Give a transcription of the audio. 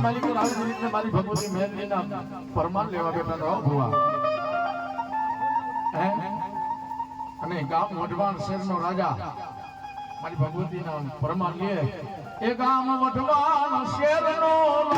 સમયની માલિકો આવી રીતે મારી ભગવતી મહેરજીના પરમાન લેવા બેઠા રહો ભુવા. અને ગામ વઢવાણ શહેરનો રાજા. મારી ભગવતીના પરમાન લે. એ ગામ વઢવાણ રે